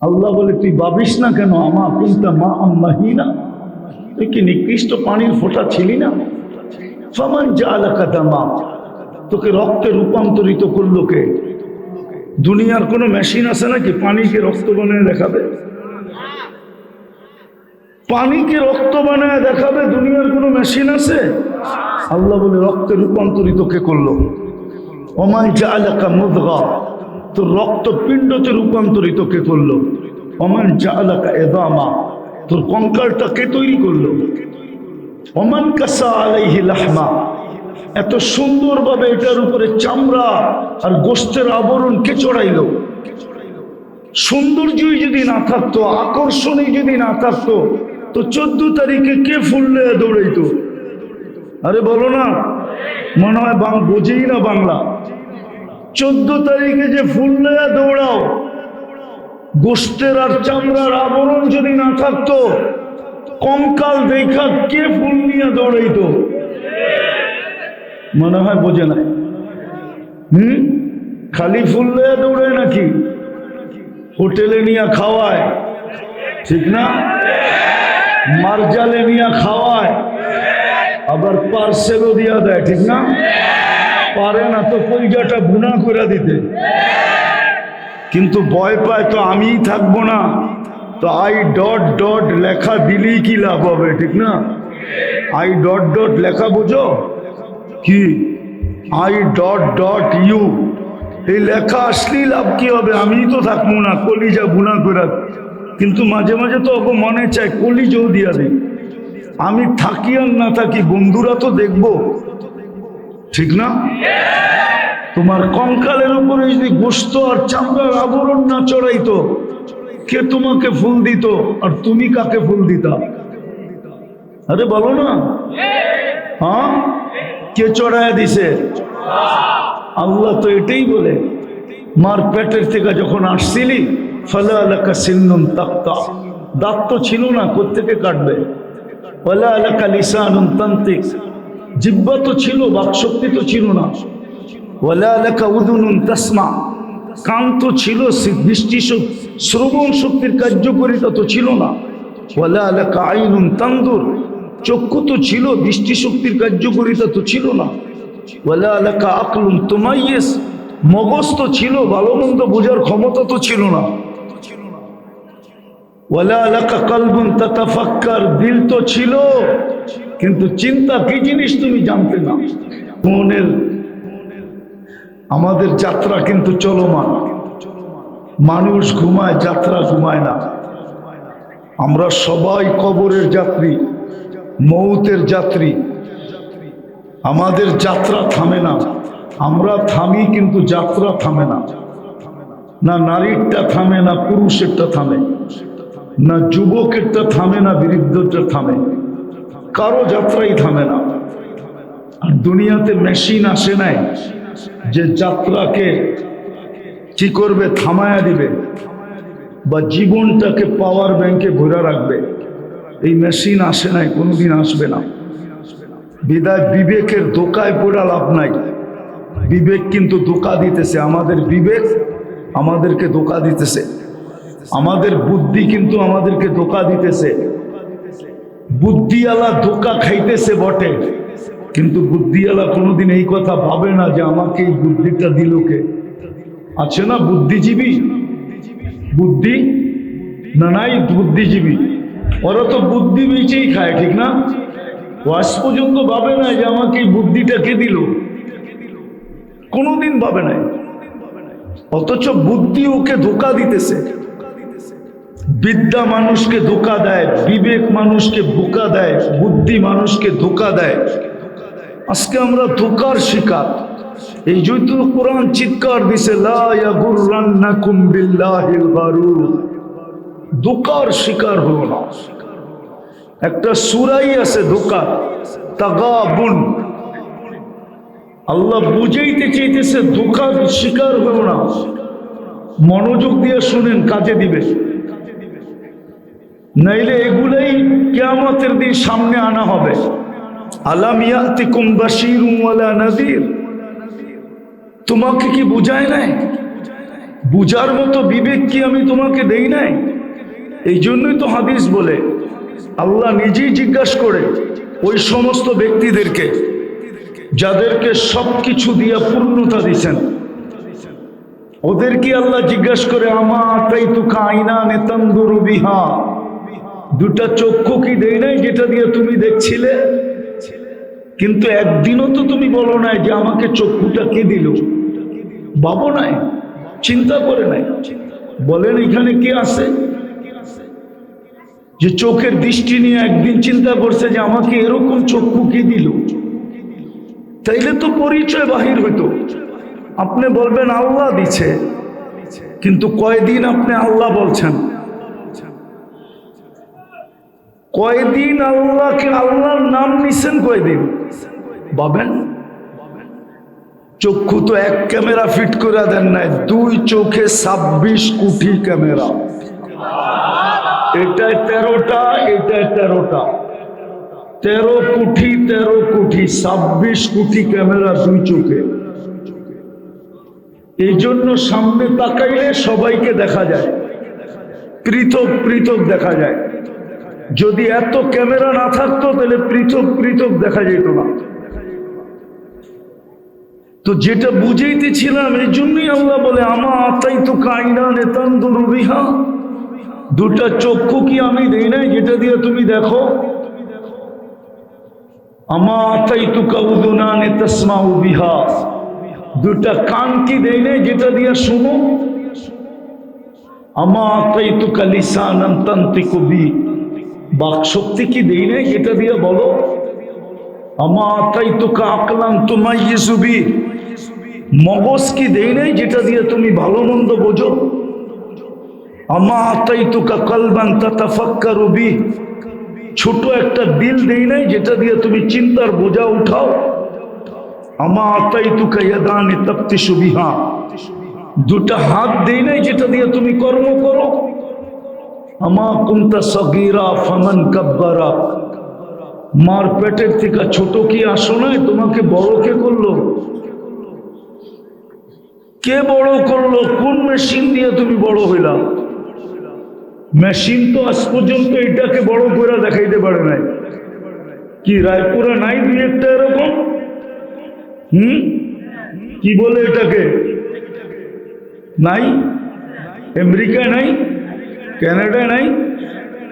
আল্লাহ বলে, তুই ভাবিস না কেন? আমা কুন্তা মা আম্মাহিনা তুই কি নিকৃষ্ট পানির ফোঁটা ছিলি না? সমান যা এলাকা দামা। তোকে রক্তে রূপান্তরিত করল কে? দুনিয়ার কোনো মেশিন আছে নাকি পানিকে রক্ত বানিয়ে দেখাবে? পানিকে রক্ত বানায় দেখাবে? দুনিয়ার কোনো মেশিন আছে? আল্লাহ বলে, রক্তে রূপান্তরিত কে করল? অমান যা এলাকা মুদগা। তোর রক্ত পিণ্ডতে রূপান্তরিত কে করল? অমান যা এলাকা এদামা। তোর কঙ্কালটা কে তৈরি করল? অমান কাসা আলাইহি লাহমা। এত সুন্দরভাবে এটার উপরে চামড়া আর গোষ্ঠের আবরণ কে চড়াইল? সৌন্দর্যই যদি না থাকতো, আকর্ষণই যদি না থাকতো, তো চোদ্দ তারিখে কে ফুললে দৌড়াইতো? আরে বলো না, মনে হয় বাং বোঝেই না বাংলা। চোদ্দ তারিখে যে ফুল নেয়া দৌড়াও গোস্তের আর চামড়ার আবরণ যদি না থাকতো, কঙ্কাল দেখা কে ফুল নিয়ে দৌড়াইতো? মনে হয় বোঝে না। হুম? খালি ফুল নিয়ে দৌড়ায় নাকি? হোটেলে নিয়ে খাওয়ায়। ঠিক না? মার্জালে নিয়ে খাওয়ায়। আবার পার্সেলও দিয়া দেয়, ঠিক না? পারে না তো পৈজাটা বুনা করে দিতে। কিন্তু ভয় পায় তো আমিই থাকব না। তো আই ডট ডট লেখা দিলেই কি লাভ হবে, ঠিক না? আই ডট ডট লেখা বোঝো? কি? I dot dot U. এই লেখা আসলেই লাভ কি হবে? আমিই তো থাকব না, কলিজা বুনা করে। কিন্তু মাঝে মাঝে তো ওকে মনে চায় কলিজাও দিয়া দিই। আমি থাকি আর না থাকি, বন্ধুরা তো দেখব। ঠিক না? তোমার কঙ্কালের উপরে যদি গোস্ত আর চামড়ার আবরণ না চড়াইতো, কে তোমাকে ফুল দিত আর তুমি কাকে ফুল দিতা? আরে বলো না। হ্যাঁ? কে চড়ায় দিছে? আল্লাহ তো এটাই বলে। মার পেটের থেকে যখন আসছিলি, ফলে এলাকা সিন্নুন তাক্তা। দাঁত তো ছিল না কোথেকে কাটবে? ফলে এলাকা লিসানুন তান্ত্রিক। জিব্বা তো ছিল, বাকশক্তি তো ছিল না। তাসমা। কান তো ছিল দৃষ্টি শ্রবণ শক্তির কার্যকরিতা তো ছিল না। ওয়ালা লেখা আইনুন তান্দুর। চক্ষু তো ছিল, দৃষ্টি শক্তির কার্যকরিতা তো ছিল না। ওয়ালা লেখা আকলুন তোমাইয়েস। মগজ তো ছিল ভালো মন্দ বোঝার ক্ষমতা তো ছিল না। দিল তো ছিল, কিন্তু চিন্তা কি জিনিস তুমি জানতে না? মনের, আমাদের যাত্রা কিন্তু চলমান। মানুষ ঘুমায়, যাত্রা ঘুমায় না। আমরা সবাই কবরের যাত্রী, মৌতের যাত্রী। আমাদের যাত্রা থামে না। আমরা থামি কিন্তু যাত্রা থামে না। না নারীরটা থামে, না পুরুষেরটা থামে। না যুবকেরটা থামে, না বৃদ্ধটা থামে। কারও যাত্রাই থামে না। আর দুনিয়াতে মেশিন আসে নাই যে যাত্রাকে কি করবে, থামায়া দিবে বা জীবনটাকে পাওয়ার ব্যাংকে ভরে রাখবে। এই মেশিন আসে নাই, কোনোদিন আসবে না। বিদায় বিবেকের দোকায় পড়া লাভ নাই। বিবেক কিন্তু দোকা দিতেছে। আমাদের বিবেক আমাদেরকে দোকা দিতেছে। আমাদের বুদ্ধি কিন্তু আমাদেরকে ধোকা দিতেছে। বুদ্ধিওয়ালা ধোকা খাইতেছে বটে। কিন্তু বুদ্ধিওয়ালা কোনোদিন এই কথা ভাবে না যে আমাকে এই বুদ্ধিটা দিল কে? আছে না বুদ্ধিজীবী? বুদ্ধি? না, নাই বুদ্ধিজীবী। ওরা তো বুদ্ধি বেঁচেই খায়, ঠিক না? ও আজ পর্যন্ত ভাবে না যে আমাকে এই বুদ্ধিটা কে দিল? কোনোদিন ভাবে নাই। অথচ বুদ্ধি ওকে ধোকা দিতেছে। বিদ্যা মানুষকে ধোকা দেয়, বিবেক মানুষকে বোকা দেয়, বুদ্ধি মানুষকে ধোকা দেয়। আজকে আমরা ধোকার শিকার। এই জন্য কোরআন চিৎকার দিছে ধোকার শিকার হলো না। একটা সুরাই আছে ধোকা তাগাবুন। আল্লাহ বুঝাইতে চাইতেছে, ধোকার শিকার হলো না। মনোযোগ দিয়ে শুনেন, কাজে দিবে নাইলে এগুলাই কেয়ামতের দিন সামনে আনা হবে। ওয়ালা তোমাকে কি বুঝায় নাই? বুঝার মতো বিবেক কি আমি তোমাকে দেই নাই? এই জন্যই তো হাদিস বলে, আল্লাহ নিজেই জিজ্ঞাসা করে ওই সমস্ত ব্যক্তিদেরকে, যাদেরকে সব কিছু দিয়ে পূর্ণতা দিছেন। ওদের কি আল্লাহ জিজ্ঞাসা করে, আমা তাই তুকা আইনা নেতান্দুরু বিহা? দুটা চক্ষু কি দেই নাই যেটা দিয়ে তুমি দেখছিলে? কিন্তু একদিনও তো তুমি বলো নাই যে আমাকে চক্ষুটা কে দিল? ভাবো নাই, চিন্তা করে নাই। বলেন এখানে কি আছে? যে চোখের দৃষ্টি নিয়ে একদিন চিন্তা করছে যে আমাকে এরকম চক্ষু কি দিল? তাইলে তো পরিচয় বাহির হইতো। আপনি বলবেন, আল্লাহ দিছে। কিন্তু কয়দিন আপনি আল্লাহ বলছেন? কয়দিন আল্লাহকে, আল্লাহর নাম নিছেন কয়দিন? পাবেন চক্ষু তো এক ক্যামেরা ফিট করে দেন নাই, দুই চোখে ছাব্বিশ কোটি ক্যামেরা। এটায় তেরোটা এটায় তেরোটা। তেরো কোটি তেরো কোটি, ছাব্বিশ কোটি ক্যামেরা দুই চোখে। এই জন্য সামনে তাকাইলে সবাইকে দেখা যায়। পৃথক পৃথক দেখা যায়। যদি এত ক্যামেরা না থাকতো, তাহলে পৃথক পৃথক দেখা যেত না। তো যেটা বুঝাইতেছিলাম, এই জন্যই আল্লাহ বলে, আমা আতাই তো কাইনা নেতান দুটা চক্ষু কি আমি দেই নাই, যেটা দিয়ে তুমি দেখো? আমা আতাই তু কাউদুনা নেতাসমাউ বিহা। দুটা কান কি দেই নাই, যেটা দিয়ে শুনো? আমা আতাই তু বাক শক্তি কি দেই নাই যেটা দিয়ে বলো। মগজ কি যেটা দিয়ে তুমি ভালো মন্দ বোঝো। বি। ছোট একটা দিল দেই নাই যেটা দিয়ে তুমি চিন্তার বোঝা উঠাও। আমা তাই তোকা ইয়াদানি তপ্তি সুবিহা দুটা হাত দেই নাই যেটা দিয়ে তুমি কর্ম করো। সগিরা মার পেটের থেকে ছোট কি আসো নাই? তোমাকে বড় কে করল? কে বড় করল? কোন মেশিন দিয়ে তুমি বড় হইলা? মেশিন তো আজ পর্যন্ত এটাকে বড় করে দেখাইতে পারে নাই। কি, রায়পুরে নাই দুই একটা এরকম? হুম? কি বলে এটাকে? নাই? আমেরিকায় নাই? ক্যানাডায় নাই,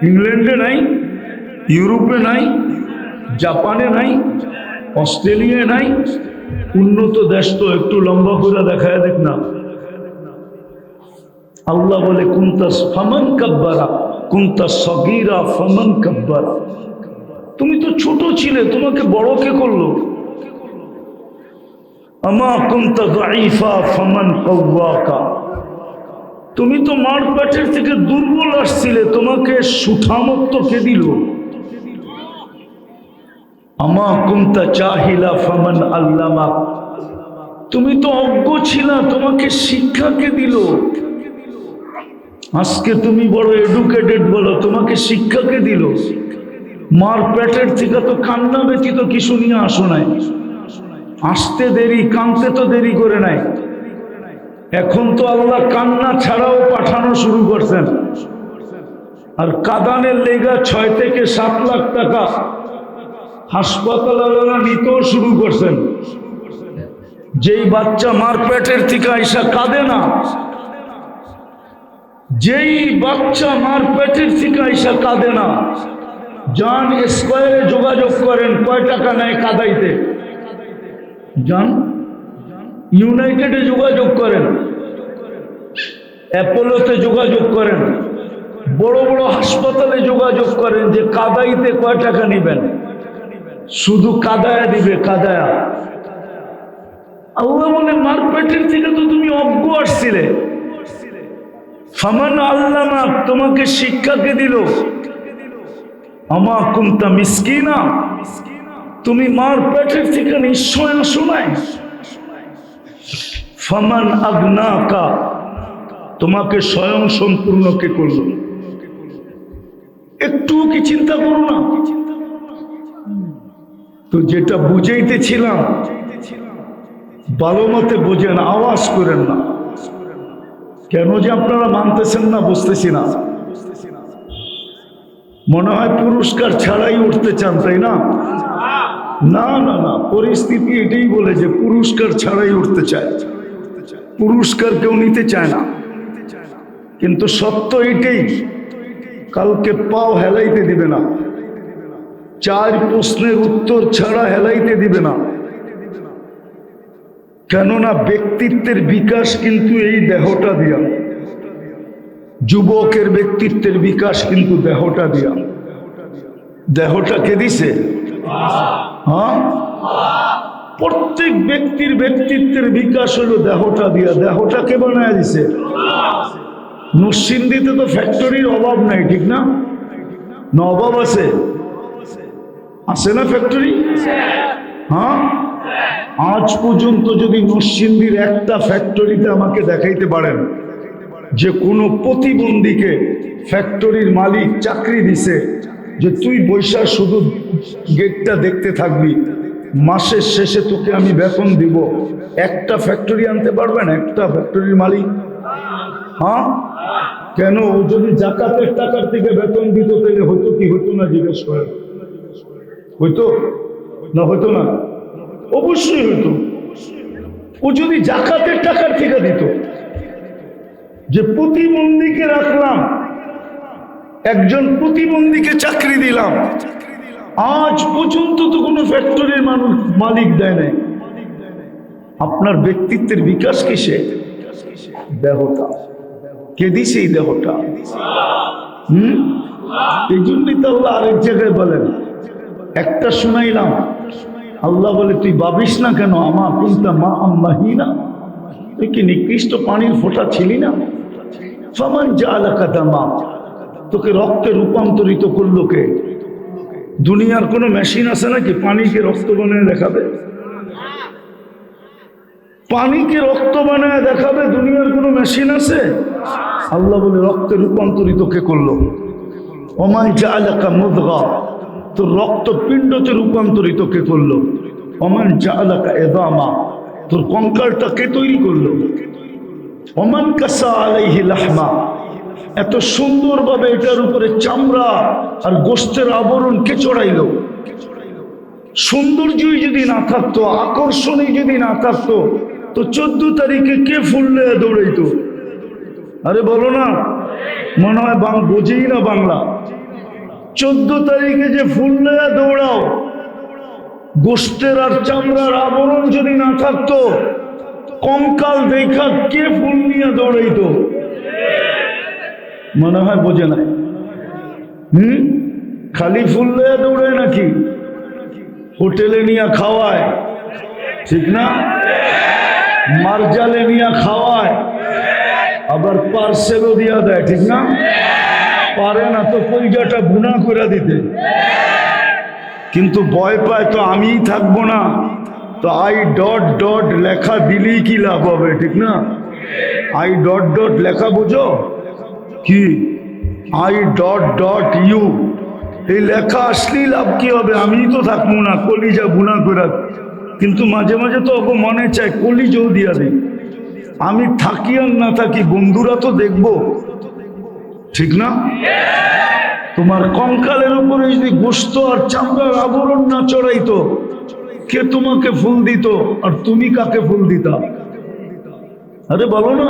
ইংল্যান্ডে নাই, ইউরোপে নাই, জাপানে নাই, অস্ট্রেলিয়ায় নাই। উন্নত দেশ তো একটু লম্বা করে দেখায় দেখ না। আল্লাহ বলে, কুন্তা ফমন কব্বারা, কুন্তা সগিরা ফমন কব্বারা। তুমি তো ছোট ছিলে, তোমাকে বড় কে করল? আমা কুন্তা দাইফা ফমন কব্বাকা তুমি তো মার থেকে দুর্বল আসছিলে, তোমাকে সুঠামত্ব কে দিল? আমা কুন্তা চাহিলা ফমন আল্লামা। তুমি তো অজ্ঞ ছিলা, তোমাকে শিক্ষাকে দিল? আজকে তুমি বড় এডুকেটেড বলো, তোমাকে শিক্ষাকে দিল? মার পেটের থেকে তো কান্না ব্যতীত কিছু নিয়ে আসো নাই। আসতে দেরি কানতে তো দেরি করে নাই। এখন তো আল্লাহ কান্না ছাড়াও পাঠানো শুরু করছেন। আর কাদানের লেগা ছয় থেকে সাত লাখ টাকা হাসপাতাল নিতেও শুরু করছেন। যেই বাচ্চা মার পেটের থেকে আইসা কাঁদে না, যেই বাচ্চা মার পেটের থেকে আইসা কাঁদে না যান স্কোয়ারে যোগাযোগ করেন কয় টাকা নেয় কাদাইতে। যান ইউনাইটেডে যোগাযোগ করেন। অ্যাপোলোতে যোগাযোগ করেন। বড় বড় হাসপাতালে যোগাযোগ করেন যে কাদাইতে কয় টাকা নেবেন? শুধু কাদায়া দিবে, কাদায়া। আল্লাহ বলে মার থেকে তো তুমি অজ্ঞ আসছিলে। ফামান আল্লামা, তোমাকে শিক্ষাকে দিল। আমা কুন্তা মিসকিনা। তুমি মার পেটের থেকে নিশ্চয় আসো নাই? ফামান আগ্নাকা তোমাকে স্বয়ং সম্পূর্ণ কে করল? একটু কি চিন্তা করো না। তো যেটা বুঝাইতেছিলাম ভালো মতে বোঝেন, আওয়াজ করেন না। কেন যে আপনারা মানতেছেন না, বুঝতেছি না। মনে হয় পুরস্কার ছাড়াই উঠতে চান, তাই না? না না না, পরিস্থিতি এটাই বলে যে পুরস্কার ছাড়াই উঠতে চায়। পুরস্কার কেউ নিতে চায় না। কিন্তু সত্য এটাই কালকে পাও হেলাইতে দিবে না। চার প্রশ্নের উত্তর ছাড়া হেলাইতে দিবে না। কেননা ব্যক্তিত্বের বিকাশ কিন্তু এই দেহটা দিয়া। যুবকের ব্যক্তিত্বের বিকাশ কিন্তু দেহটা দিয়া। দেহটা কে দিছে? হ্যাঁ? প্রত্যেক ব্যক্তির ব্যক্তিত্বের বিকাশ হলো দেহটা দিয়া। দেহটা কে বানায় দিছে? নসিন্দিতে তো ফ্যাক্টরির অভাব নাই, ঠিক না? না অভাব আছে? আছে না ফ্যাক্টরি হ্যাঁ? আজ পর্যন্ত যদি নসিন্দির একটা ফ্যাক্টরিতে আমাকে দেখাইতে পারেন, যে কোনো প্রতিবন্ধীকে ফ্যাক্টরির মালিক চাকরি দিছে যে তুই বৈশাখ শুধু গেটটা দেখতে থাকবি, মাসের শেষে তোকে আমি বেতন দিব। একটা ফ্যাক্টরি আনতে পারবেন একটা ফ্যাক্টরির মালিক। হ্যাঁ? কেন? ও যদি জাকাতের টাকার থেকে বেতন দিত, তাহলে হতো কি? হতো না জিজ্ঞেস করেন। হইতো? না হইতো না? অবশ্যই হইতো। ও যদি জাকাতের টাকার থেকে দিত। যে প্রতিবন্ধীকে রাখলাম একজন প্রতিবন্ধীকে চাকরি দিলাম। আজ পর্যন্ত তো কোনো ফ্যাক্টরির মানুষ মালিক দেয় নাই। আপনার ব্যক্তিত্বের বিকাশ কিসে? দেহটা। কে দিছে এই দেহটা? হুম? এই জন্যই তো আল্লাহ আরেক জায়গায় বলেন, একটা শুনাইলাম। আল্লাহ বলে, তুই ভাবিস না কেন? আমা কুন্তা মা আম্মাহি না তুই কি নিকৃষ্ট পানির ফোঁটা ছিলি না? সমান যা এলাকা দামা। তোকে রক্তে রূপান্তরিত করল কে? দুনিয়ার কোনো মেশিন আছে নাকি পানিকে রক্ত বানিয়ে দেখাবে? পানিকে রক্ত বানায় দেখাবে, দুনিয়ার কোনো মেশিন আছে? আল্লাহ বলে, রক্তে রূপান্তরিত কে করল? অমান যা এলাকা মুদগা, তোর রক্ত পিণ্ডতে রূপান্তরিত কে করল? অমান যা এলাকা এদামা, তোর কঙ্কালটা কে তৈরি করল? অমান কাসা আলাইহি লাহমা এত সুন্দরভাবে এটার উপরে চামড়া আর গোস্তের আবরণ কে চড়াইলো সৌন্দর্যই যদি না থাকতো, আকর্ষণই যদি না থাকতো, তো চোদ্দ তারিখে কে ফুললে দৌড়াইতো? আরে বলো না, মনে হয় বাং বোঝেই না বাংলা। চোদ্দ তারিখে যে ফুললে দৌড়াও, গোস্তের আর চামড়ার আবরণ যদি না থাকতো, কঙ্কাল দেখা কে ফুল নিয়ে দৌড়াইতো? মনে হয় বোঝে না। হুম? খালি ফুল লয়ে দৌড়ায় নাকি? হোটেলে নিয়ে খাওয়ায়। ঠিক না? মার্জালে নিয়ে খাওয়ায়। আবার পার্সেলও দিয়া দেয়, ঠিক না? পারে না তো পৈজাটা বুনা করে দিতে। কিন্তু ভয় পায় তো আমিই থাকব না। তো আই ডট ডট লেখা দিলেই কি লাভ হবে, ঠিক না? আই ডট ডট লেখা বোঝো? কি? আই ডট ডট ইউ এই লেখা আসলেই লাভ কি হবে? আমিই তো থাকব না, কলিজা বুনা করে কিন্তু মাঝে মাঝে তো ওকে মনে চায়, কলিজাও দিয়া দিই। আমি থাকি আর না থাকি, বন্ধুরা তো দেখব। ঠিক না? তোমার কঙ্কালের উপরে যদি গোস্ত আর চামড়ার আবরণ না চড়াইতো, কে তোমাকে ফুল দিত আর তুমি কাকে ফুল দিতা? আরে বলো না।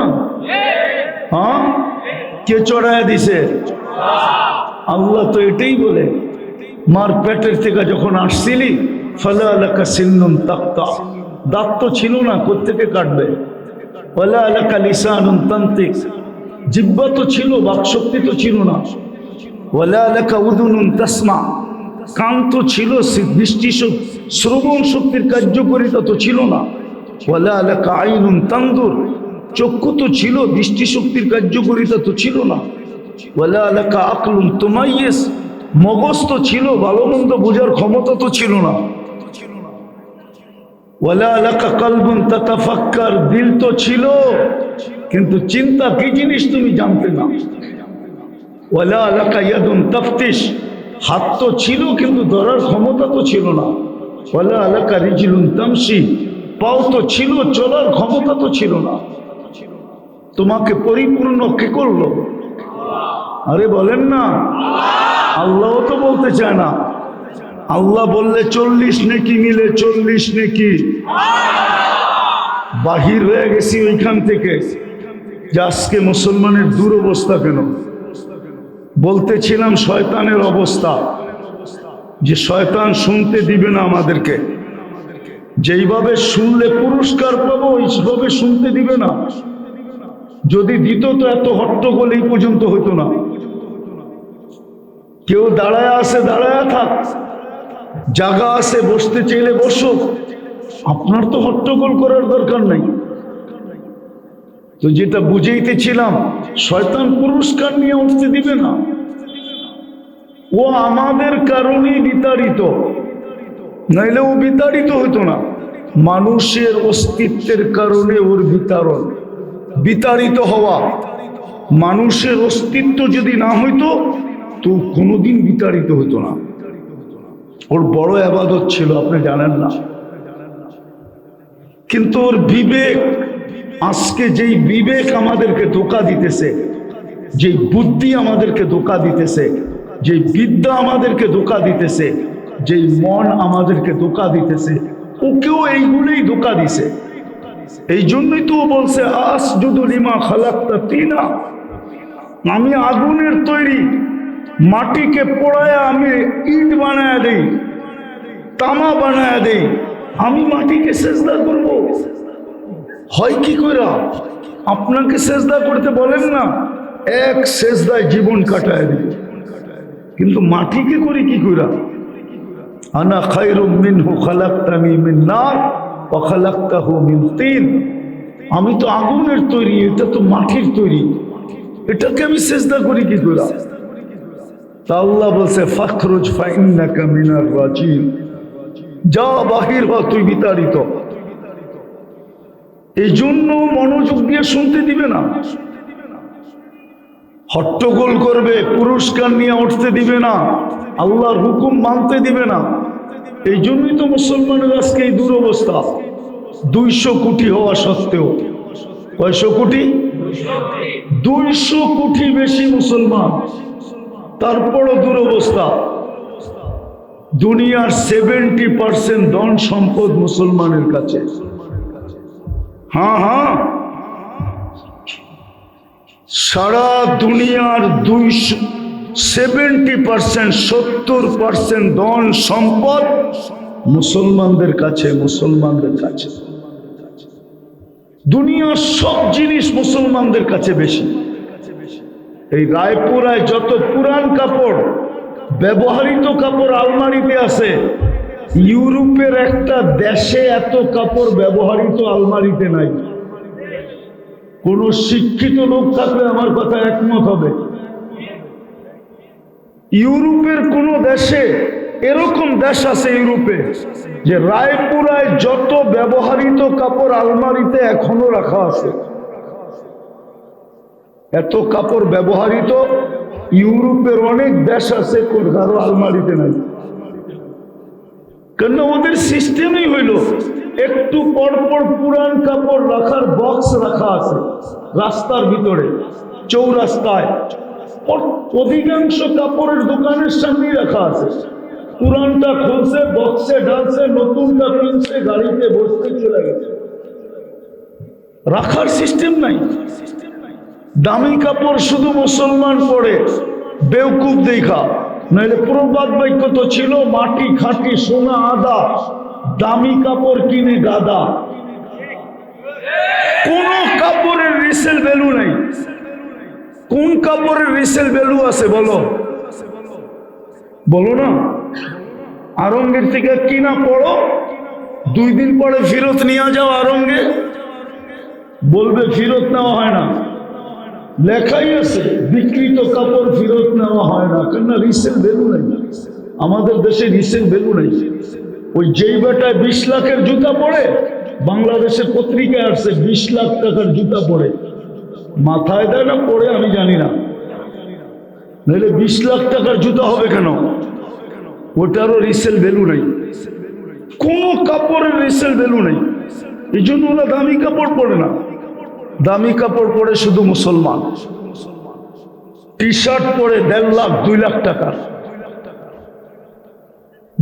হ্যাঁ? কে চড়ায় দিছে? আল্লাহ তো এটাই বলে, মার পেটের থেকে যখন আসছিলি, ফলা এলাকা সিন্নুন তাক্তা। দাঁত তো ছিল না কোথেকে কাটবে? ফলা এলাকা লিসানুন তান্ত্রিক জিব্বা তো ছিল, বাকশক্তি তো ছিল না। ওলা এলাকা উদুনুন তাসমা। কান তো ছিল দৃষ্টি শ্রবণ শক্তির কার্যকরিতা তো ছিল না। ওলা এলাকা আইনুন তান্দুর। চক্ষু তো ছিল দৃষ্টি শক্তির কার্যকরিতা তো ছিল না। ওলা এলাকা আকলুন তোমাইয়েস, মগজ তো ছিল ভালো মন্দ বোঝার ক্ষমতা তো ছিল না। ওলা এলাকা কালবুন তাতাফাক্কার, দিল তো ছিল, কিন্তু চিন্তা কি জিনিস তুমি জানতে না। ওলা এলাকা ইয়াদুন তফতিস হাত তো ছিল, কিন্তু ধরার ক্ষমতা তো ছিল না। ওলা এলাকা রিজলুন তামসি পাও তো ছিল, চলার ক্ষমতা তো ছিল না। তোমাকে পরিপূর্ণ কে করল? আরে বলেন না। আল্লাহ তো বলতে চায় না। আল্লাহ বললে চল্লিশ নেকি মিলে চল্লিশ নেকি। বাহির হয়ে গেছি ওইখান থেকে। যে আজকে মুসলমানের দুরবস্থা কেন? বলতেছিলাম শয়তানের অবস্থা। যে শয়তান শুনতে দিবে না আমাদেরকে। যেইভাবে শুনলে পুরস্কার পাবো, ওইভাবে শুনতে দিবে না। যদি দিত তো এত হট্টগোল এই পর্যন্ত হইতো না। কেউ দাঁড়ায় আছে, দাঁড়ায় থাক। জাগা আছে, বসতে চাইলে বসো। আপনার তো হট্টগোল করার দরকার নাই। তো যেটা বুঝাইতেছিলাম, শয়তান পুরস্কার নিয়ে উঠতে দিবে না। ও আমাদের কারণেই বিতাড়িত। নাইলে ও বিতাড়িত হতো না। মানুষের অস্তিত্বের কারণে ওর বিতারণ বিতাড়িত হওয়া। মানুষের অস্তিত্ব যদি না হইতো, তো কোনোদিন বিতাড়িত হতো না। ওর বড় আবাদত ছিল, আপনি জানেন না। কিন্তু ওর বিবেক, আজকে যেই বিবেক আমাদেরকে ধোকা দিতেছে, যেই বুদ্ধি আমাদেরকে ধোকা দিতেছে, যেই বিদ্যা আমাদেরকে ধোকা দিতেছে, যেই মন আমাদেরকে ধোকা দিতেছে, ওকেও এইগুলোই ধোকা দিছে। এই জন্যই তো বলছে আস লিমা খালাক্তা তিনা। আমি আগুনের তৈরি মাটিকে পোড়ায় আমি ইট বানায় দেই, তামা বানায় দেই। আমি মাটিকে সেজদা করব। হয় কি কইরা? আপনাকে সেজদা করতে বলেন না, এক সেজদায় জীবন কাটায় দিই। কিন্তু মাটিকে করি কি কইরা? আনা খাইরুম মিনহু খালাক্তানি মিন নার। ওয়া খালাক্তাহু মিন আমি তো আগুনের তৈরি, এটা তো মাটির তৈরি। এটাকে আমি সেজদা করি কি কইরা তা আল্লাহ বলছে, ফাখরুজ ফাইন্নাকা যা বাহির হ তুই বিতাড়িত। এই জন্য মনোযোগ দিয়ে শুনতে দিবে না। হট্টগোল করবে, পুরস্কার নিয়ে উঠতে দিবে না। আল্লাহর হুকুম মানতে দিবে না। এই জন্যই তো মুসলমানের আজকে এই দুরবস্থা। দুইশো কোটি হওয়া সত্ত্বেও। কয়শো কোটি? দুইশো কোটি বেশি মুসলমান। তারপরও দুরবস্থা। দুনিয়ার সেভেন্টি পার্সেন্ট ধন সম্পদ মুসলমানের কাছে। হ্যাঁ হ্যাঁ। সারা দুনিয়ার দুইশো সেভেন্টি পার্সেন্ট সত্তর পার্সেন্ট ধন সম্পদ মুসলমানদের কাছে মুসলমানদের কাছে। দুনিয়ার সব জিনিস মুসলমানদের কাছে বেশি। এই রায়পুরায় যত পুরান কাপড়, ব্যবহৃত কাপড় আলমারিতে আছে, ইউরোপের একটা দেশে এত কাপড় ব্যবহৃত আলমারিতে নাই। কোন শিক্ষিত লোক থাকলে আমার কথা একমত হবে। ইউরোপের কোন দেশে এরকম দেশ আছে ইউরোপে যে রায়পুরায় যত ব্যবহারিত কাপড় আলমারিতে এখনও রাখা আছে, এত কাপড় ব্যবহারিত ইউরোপের অনেক দেশ আছে কারও আলমারিতে নাই। কেন ওদের সিস্টেমই হইল, একটু পর পর পুরান কাপড় রাখার বক্স রাখা আছে রাস্তার ভিতরে, চৌরাস্তায়। অধিকাংশ কাপড়ের দোকানের সামনেই রাখা আছে। পুরানটা খুলছে, বক্সে ঢালছে, নতুনটা কিনছে, গাড়িতে বসতে চলে গেছে। রাখার সিস্টেম নাই। দামি কাপড় শুধু মুসলমান পরে বেউকুব দেখা। নাহলে প্রবাদ বাক্য তো ছিল, মাটি, খাঁটি, সোনা, আদা। দামি কাপড় কিনে গাদা। কোন কাপড়ের রিসেল ভ্যালু নাই। কোন কাপড়ের রিসেল ভ্যালু আছে বলো? বলো না। আরঙ্গের থেকে কিনা পড়ো। দুই দিন পরে ফেরত নিয়ে যাও আরঙ্গে। বলবে ফেরত নেওয়া হয় না। লেখাই আছে বিকৃত কাপড় ফেরত নেওয়া হয় না। কেননা রিসেল ভ্যালু নেই। আমাদের দেশে রিসেল ভ্যালু নেই। ওই যেই বেটায় বিশ লাখের জুতা পরে বাংলাদেশের পত্রিকায় আসছে বিশ লাখ টাকার জুতা পরে মাথায় দেয় না, পরে আমি জানি না। নাহলে বিশ লাখ টাকার জুতো হবে কেন? ওটারও রিসেল ভ্যালু নেই। কোনো কাপড়ের রিসেল ভ্যালু নেই। এই জন্য ওরা দামি কাপড় পরে না। দামি কাপড় পরে শুধু মুসলমান। টি শার্ট পরে দেড় লাখ, দুই লাখ টাকা।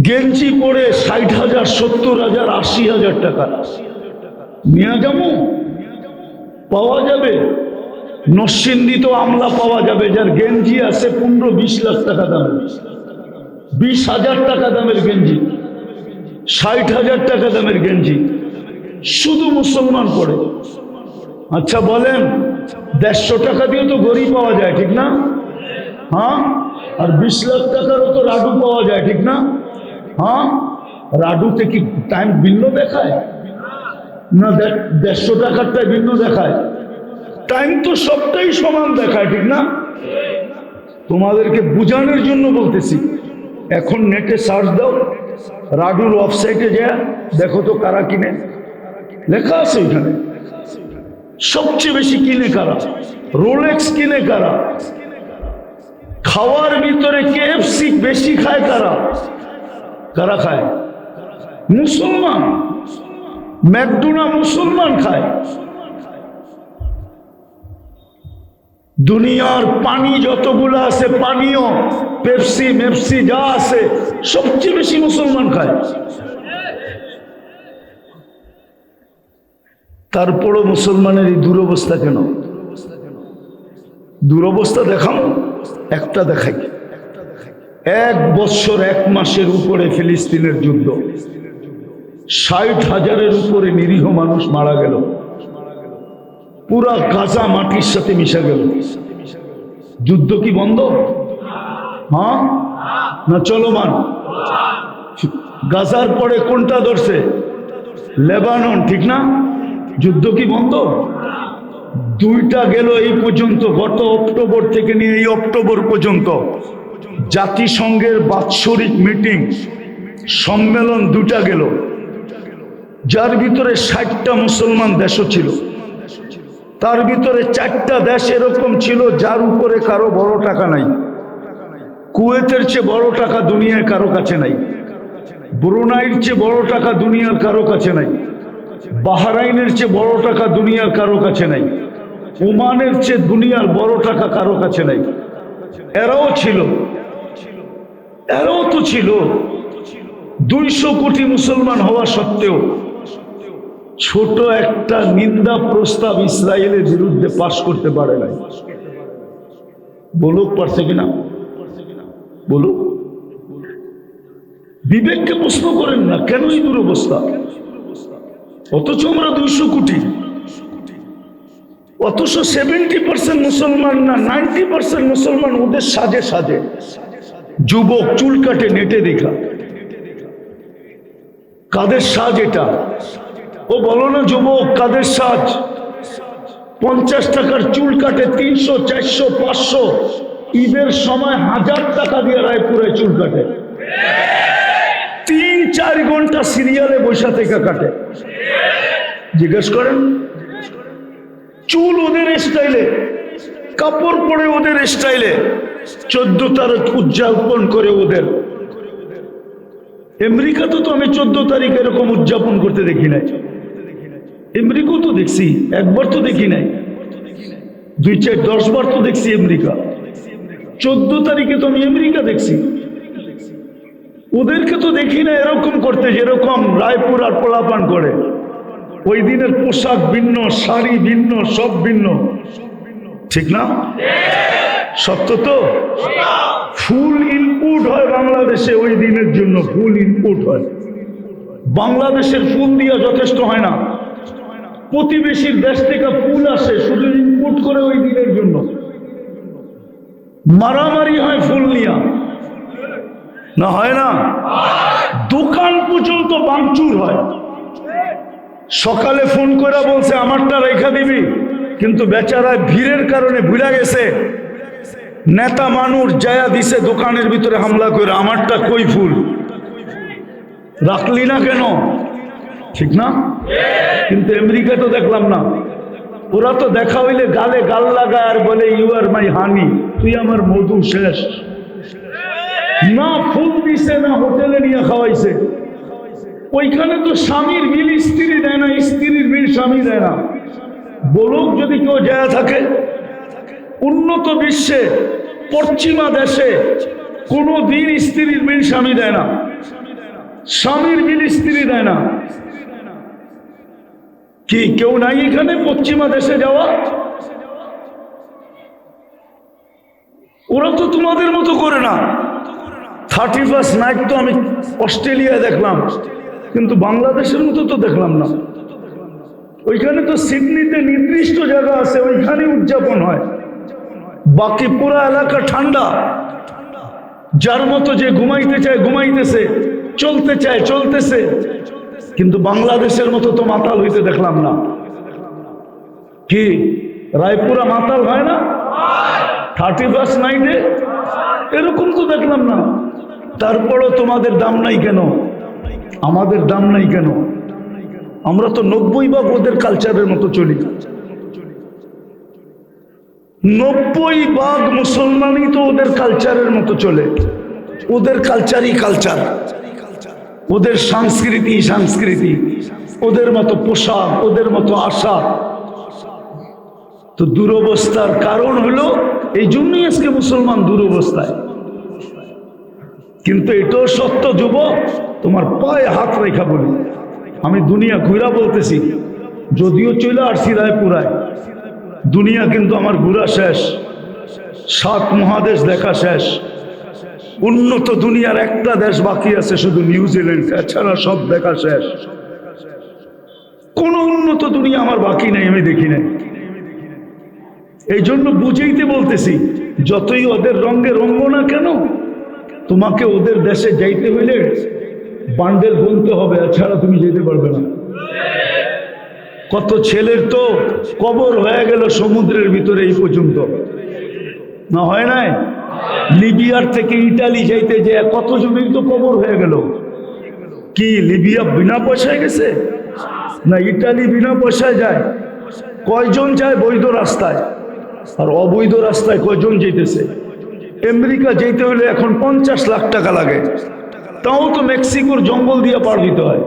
গেঞ্জি পরে ষাট হাজার, সত্তর হাজার, আশি হাজার টাকা। নিয়ে যাব? পাওয়া যাবে? নসিন্দিত আমলা পাওয়া যাবে, যার গেঞ্জি আছে পনেরো বিশ লাখ টাকা দামের। বিশ হাজার টাকা দামের গেঞ্জি, ষাট হাজার টাকা দামের গেঞ্জি, শুধু মুসলমান পড়ে আচ্ছা বলেন, দেড়শো টাকা দিয়ে তো গড়ি পাওয়া যায়, ঠিক না? হ্যাঁ? আর বিশ লাখ টাকারও তো রাডু পাওয়া যায়, ঠিক না? হ্যাঁ? রাডুতে কি টাইম ভিন্ন দেখায়? না দেড়শো টাকারটাই ভিন্ন দেখায়। টাইম তো সবটাই সমান দেখায়, ঠিক না? তোমাদেরকে বুঝানোর জন্য বলতেছি, এখন নেটে সার্চ দাও, রাডুর ওয়েবসাইটে যা, দেখো তো কারা কিনে। লেখা আছে এখানে। সবচেয়ে বেশি কিনে কারা? রোলেক্স কিনে কারা? খাওয়ার ভিতরে কেএফসি বেশি খায় কারা? কারা খায়? মুসলমান। ম্যাকডোনা মুসলমান খায়। দুনিয়ার পানি যতগুলো আছে পানীয় পেপসি, মেপসি যা আছে, সবচেয়ে বেশি মুসলমান খায়। তারপরও মুসলমানের এই দুরবস্থা কেন? দুরবস্থা দেখাম একটা দেখাই। এক বৎসর এক মাসের উপরে ফিলিস্তিনের যুদ্ধ। ষাট হাজারের উপরে নিরীহ মানুষ মারা গেল। পুরা গাজা মাটির সাথে মিশে গেল। যুদ্ধ কি বন্ধ? হ্যাঁ? না চলমান? গাজার পরে কোনটা ধরছে? লেবানন, ঠিক না? যুদ্ধ কি বন্ধ? দুইটা গেল এই পর্যন্ত, গত অক্টোবর থেকে নিয়ে এই অক্টোবর পর্যন্ত। জাতিসংঘের বাৎসরিক মিটিং, সম্মেলন দুটা গেল। যার ভিতরে ষাটটা মুসলমান দেশও ছিল। তার ভিতরে চারটা দেশ এরকম ছিল যার উপরে কারও বড় টাকা নাই। কুয়েতের চেয়ে বড় টাকা দুনিয়ার কারও কাছে নাই। ব্রুনাইয়ের চেয়ে বড় টাকা দুনিয়ার কারও কাছে নাই। বাহারাইনের চেয়ে বড় টাকা দুনিয়ার কারও কাছে নাই। ওমানের চেয়ে দুনিয়ার বড় টাকা কারও কাছে নাই। এরাও ছিল। এরাও তো ছিল। দুইশো কোটি মুসলমান হওয়া সত্ত্বেও ছোট একটা নিন্দা প্রস্তাব ইসরায়েলের বিরুদ্ধে পাশ করতে পারে নাই। বলুক, পারছে কিনা? বলুক। বিবেককে প্রশ্ন করেন না কেন এই দুরবস্থা? অথচ আমরা দুইশো কোটি। অথচ সেভেন্টি পার্সেন্ট মুসলমান না, নাইনটি পার্সেন্ট মুসলমান ওদের সাজে সাজে। যুবক চুল কাটে, নেটে দেখা। কাদের সাজ এটা? ও বলো না, যুবক, কাদের সাজ? পঞ্চাশ টাকার চুল কাটে তিনশো, চারশো, পাঁচশো। ঈদের সময় হাজার টাকা দিয়ে রায়পুরে চুল কাটে। তিন, চার ঘণ্টা সিরিয়ালে বৈশা থেকে কাটে। জিজ্ঞেস করেন, চুল ওদের স্টাইলে কাপড় পরে ওদের স্টাইলে চোদ্দ তারিখ উদযাপন করে ওদের। আমেরিকাতে তো আমি চোদ্দ তারিখ এরকম উদযাপন করতে দেখি নাই। আমেরিকাও তো দেখছি, একবার তো দেখি নাই। দুই চার দশ বার তো দেখছি আমেরিকা। চোদ্দ তারিখে তো আমি আমেরিকা দেখছি। ওদেরকে তো দেখি না এরকম করতে, যেরকম রায়পুর আর পোলাপান করে। ওই দিনের পোশাক ভিন্ন, শাড়ি ভিন্ন, সব ভিন্ন। ঠিক না? সত্য তো? ফুল ইনপুট হয় বাংলাদেশে ওই দিনের জন্য, ফুল ইনপুট হয়। বাংলাদেশের ফুল দিয়া যথেষ্ট হয় না। প্রতিবেশীর দেশ থেকে ফুল আসে, শুধু ইনপুট করে ওই দিনের জন্য। মারামারি হয় ফুল নিয়া। না হয় না? দোকান পর্যন্ত বাংচুর হয়। সকালে ফোন করে বলছে, আমারটা রেখা দিবি। কিন্তু বেচারায় ভিড়ের কারণে ভুলা গেছে। নেতা মানুষ জায়া দিছে দোকানের ভিতরে হামলা করে, আমারটা কই ফুল? রাখলি না কেন? ঠিক না? কিন্তু আমেরিকা তো দেখলাম না। ওরা তো দেখা হইলে গালে গাল লাগায় আর বলে ইউ আর মাই হানি তুই আমার মধু শেষ। না ফুল দিছে, না হোটেলে নিয়ে খাওয়াইছে। ওইখানে তো স্বামীর বিল স্ত্রী দেয় না, স্ত্রীর বিল স্বামী দেয় না। বলুক যদি কেউ যায় থাকে, উন্নত বিশ্বে, পশ্চিমা দেশে, কোনো দিন স্ত্রীর বিল স্বামী দেয় না। স্বামীর বিল স্ত্রী দেয় না। কি, কেউ নাই এখানে পশ্চিমা দেশে যাওয়া? ওরা তো তোমাদের মতো করে না। থার্টি ফার্স্ট নাইট তো আমি অস্ট্রেলিয়ায় দেখলাম, কিন্তু বাংলাদেশের মতো তো দেখলাম না। ওইখানে তো সিডনিতে নির্দিষ্ট জায়গা আছে ওইখানে উদযাপন হয়। বাকি পুরো এলাকা ঠান্ডা। যার মতো যে ঘুমাইতে চায়, ঘুমাইতেছে, চলতে চায়, চলতেছে। কিন্তু বাংলাদেশের মতো তো মাতাল হইতে দেখলাম না। কি? রায়পুরা মাতাল হয় না? থার্টি ফার্স্ট নাইটে এরকম তো দেখলাম না। তারপরও তোমাদের দাম নাই কেন? আমাদের দাম নাই কেন? আমরা তো নব্বই ভাগ ওদের কালচারের মতো চলি। নব্বই ভাগ মুসলমানই তো ওদের কালচারের মতো চলে। ওদের কালচারই কালচার ওদের সংস্কৃতি সংস্কৃতি, ওদের মতো পোশাক, ওদের মতো আশা। তো দুরবস্থার কারণ হলো, এই জন্যই আজকে মুসলমান দুরবস্থায়। কিন্তু এটাও সত্য, যুবক, তোমার পায়ে হাত রেখা বলি। আমি দুনিয়া ঘুরা বলতেছি, যদিও চলে আসছি রায়পুরায়। দুনিয়া কিন্তু আমার ঘুরা শেষ, সাত মহাদেশ দেখা শেষ। উন্নত দুনিয়ার একটা দেশ বাকি আছে, শুধু নিউজিল্যান্ড। এছাড়া সব দেখা শেষ। কোনো উন্নত দুনিয়া আমার বাকি নাই, আমি দেখি নাই। এই জন্য বুঝেইতে বলতেছি, যতই ওদের রঙে রঙ্গ না কেন, তোমাকে ওদের দেশে যাইতে হইলে বান্ডেল গুনতে হবে, এছাড়া তুমি যেতে পারবে না। কত ছেলের তো কবর হয়ে গেল সমুদ্রের ভিতরে এই পর্যন্ত। না হয় নাই? লিবিয়ার থেকে ইটালি যাইতে যে কতজনের তো কবর হয়ে গেল। কি, লিবিয়া বিনা পয়সায় গেছে? না, ইটালি বিনা পয়সায় যায়। কয়জন যায় বৈধ রাস্তায়? আর অবৈধ রাস্তায় কয়জন যেতেছে? আমেরিকা যেতে হলে এখন পঞ্চাশ লাখ টাকা লাগে। তাও তো মেক্সিকোর জঙ্গল দিয়ে পার দিতে হয়।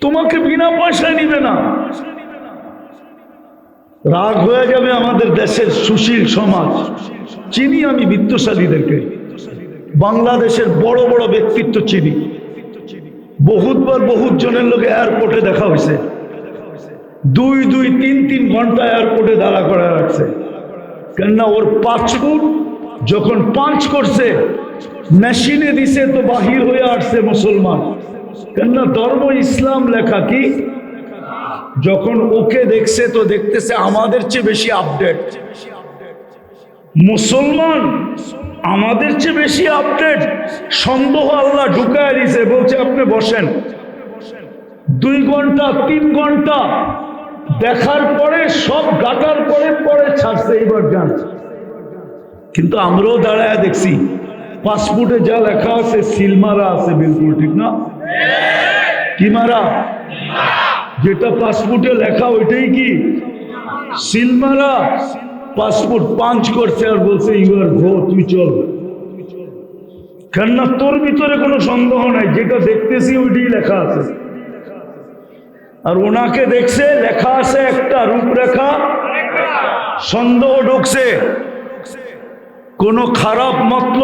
তোমাকে বিনা পয়সায় নিবে না। রাগ হয়ে যাবে আমাদের দেশের সুশীল সমাজ। চিনি আমি বিত্তশালীদেরকে। বাংলাদেশের বড় বড় ব্যক্তিত্ব চিনি। বহুতবার বহুত জনের লোকে এয়ারপোর্টে দেখা হয়েছে। দুই দুই, তিন তিন ঘণ্টা এয়ারপোর্টে দাঁড়া করে রাখছে। কেননা ওর পাসপোর্ট যখন পাঁচ করছে, মেশিনে দিছে তো বাহির হয়ে আসছে মুসলমান। কেননা ধর্ম ইসলাম লেখা কি? যখন ওকে দেখছে, তো দেখতেছে আমাদের চেয়ে বেশি আপডেট মুসলমান আমাদের চেয়ে বেশি আপডেট সন্দেহ আল্লাহ ঢুকায় দিছে বলছে, আপনি বসেন। দুই ঘণ্টা, তিন ঘণ্টা দেখার পরে, সব গাটার পরে পরে ছাড়ছে, এইবার যান। কিন্তু আমরাও দাঁড়ায় দেখছি, পাসপোর্টে যা লেখা আছে, সিলমারা আছে, বিলকুল ঠিক না? কি মারা? যেটা পাসপোর্টে লেখা ওইটাই কি? সিলমারা পাসপোর্ট পাঞ্চ করছে আর বলছে ইউর গো তুই চল। কেননা তোর ভিতরে কোনো সন্দেহ নাই, যেটা দেখতেছি ওইটাই লেখা আছে। আর ওনাকে দেখছে, লেখা আছে একটা রূপরেখা, সন্দেহ ঢুকছে। কোনো খারাপ মতলব